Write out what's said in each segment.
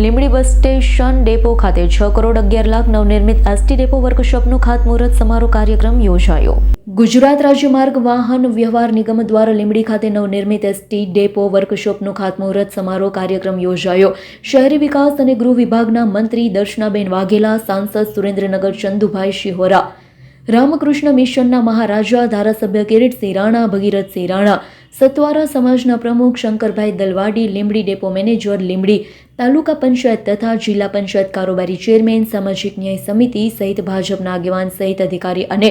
Limbdi bus station depot ખાતે છ કરોડ અગિયાર લાખ નવનિર્મિત એસટી ડેપો વર્કશોપનું ખાતમુહૂર્ત સમારોહ કાર્યક્રમ યોજાયો. ગુજરાત રાજ્ય માર્ગ વાહન વ્યવહાર નિગમ દ્વારા લીંબડી ખાતે નવનિર્મિત એસટી ડેપો વર્કશોપનું ખાતમુહૂર્ત સમારોહ કાર્યક્રમ યોજાયો. શહેરી વિકાસ અને ગૃહ વિભાગના મંત્રી દર્શનાબેન વાઘેલા, સાંસદ સુરેન્દ્રનગર ચંદુભાઈ શિહોરા, રામકૃષ્ણ મિશનના મહારાજા ધારાસભ્ય કિરીટસિંહ રાણા, ભગીરથસિંહ રાણા સતવારા સમાજના પ્રમુખ શંકરભાઈ દલવાડી, લીંબડી ડેપો મેનેજર, લીંબડી તાલુકા પંચાયત તથા જિલ્લા પંચાયત કારોબારી ચેરમેન, સામાજિક ન્યાય સમિતિ સહિત ભાજપના આગેવાન સહિત અધિકારી અને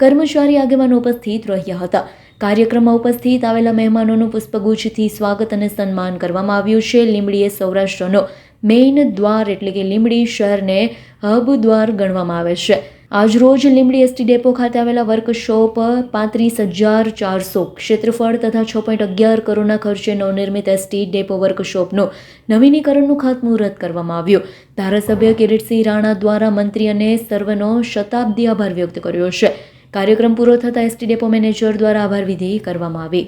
કર્મચારી આગેવાનો ઉપસ્થિત રહ્યા હતા. કાર્યક્રમમાં ઉપસ્થિત આવેલા મહેમાનોનું પુષ્પગુચ્છથી સ્વાગત અને સન્માન કરવામાં આવ્યું છે. લીમડીએ સૌરાષ્ટ્રનો મેઇન દ્વાર એટલે કે લીંબડી શહેરને હબ દ્વાર ગણવામાં આવે છે. આજરોજ લીંબડી એસટી ડેપો ખાતે આવેલા વર્કશોપ પાંત્રીસ હજાર ચારસો ક્ષેત્રફળ તથા છ પોઈન્ટ અગિયાર કરોડના ખર્ચે નવનિર્મિત એસટી ડેપો વર્કશોપનું નવીનીકરણનું ખાતમુહૂર્ત કરવામાં આવ્યું. ધારાસભ્ય કિરીટસિંહ રાણા દ્વારા મંત્રી અને સર્વનો શતાબ્દી આભાર વ્યક્ત કર્યો છે. કાર્યક્રમ પૂરો થતાં એસટી ડેપો મેનેજર દ્વારા આભાર વિધિ કરવામાં આવી.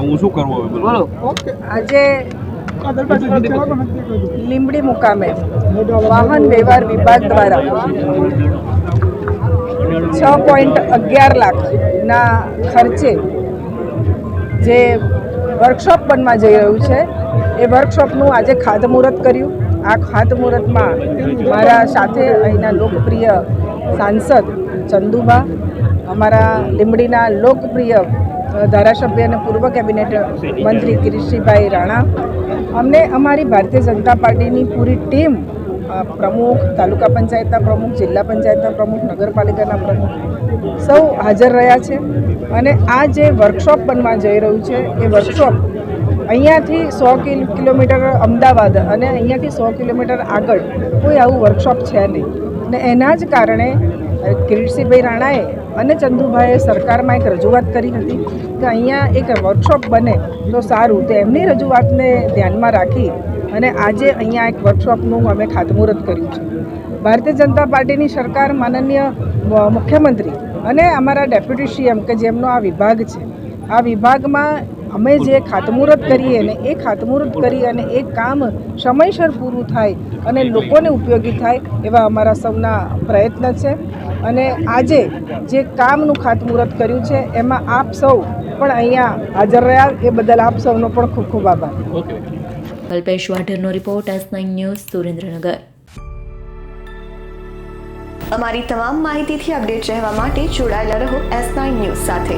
હું શું કરવું આજે લીંબડી મુકામે વાહન વ્યવહાર વિભાગ દ્વારા છ પોઈન્ટ અગિયાર લાખના ખર્ચે જે વર્કશોપ બનવા જઈ રહ્યું છે, એ વર્કશોપનું આજે ખાતમુહૂર્ત કર્યું. આ ખાતમુહૂર્તમાં મારા સાથે અહીંના લોકપ્રિય સાંસદ ચંદુબા, અમારા લીંબડીના લોકપ્રિય ધારાસભ્ય અને પૂર્વ કેબિનેટ મંત્રી કિરીટસિંહભાઈ રાણા. અમને અમારી ભારતીય જનતા પાર્ટીની પૂરી ટીમ પ્રમુખ, તાલુકા પંચાયતના પ્રમુખ, જિલ્લા પંચાયતના પ્રમુખ, નગરપાલિકાના પ્રમુખ સૌ હાજર રહ્યા છે. અને આ જે વર્કશોપ બનવા જઈ રહ્યું છે, એ વર્કશોપ અહીંયાથી સો કિલોમીટર અમદાવાદ અને અહીંયાથી સો કિલોમીટર આગળ કોઈ આવું વર્કશોપ છે નહીં. ને એના જ કારણે કિરીટસિંહભાઈ રાણાએ અને ચંદુભાઈએ સરકારમાં એક રજૂઆત કરી હતી કે અહીંયા એક વર્કશોપ બને તો સારું. તો એમની રજૂઆતને ધ્યાનમાં રાખી અને આજે અહીંયા એક વર્કશોપનું અમે ખાતમુહૂર્ત કર્યું છે. ભારતીય જનતા પાર્ટીની સરકાર માનનીય મુખ્યમંત્રી અને અમારા ડેપ્યુટી સીએમ કે જેમનો આ વિભાગ છે, આ વિભાગમાં અમે જે ખાતમુહૂર્ત કરીએ ને એ ખાતમુહૂર્ત કરી અને એ કામ સમયસર પૂરું થાય અને લોકોને ઉપયોગી થાય એવા અમારા સૌના પ્રયત્ન છે. અને આજે જે કામનું ખાતમુહૂર્ત કર્યું છે એમાં આપ સૌ પણ અહીંયા હાજર રહ્યા. એ બદલ આપ સૌનો પણ ખૂબ ખૂબ આભાર. Kalpesh વાઢરનો report S nine news Surendranagar. અમારી તમામ માહિતીથી અપડેટ રહેવા માટે જોડાયેલા રહો એસ નાઇન ન્યૂઝ સાથે.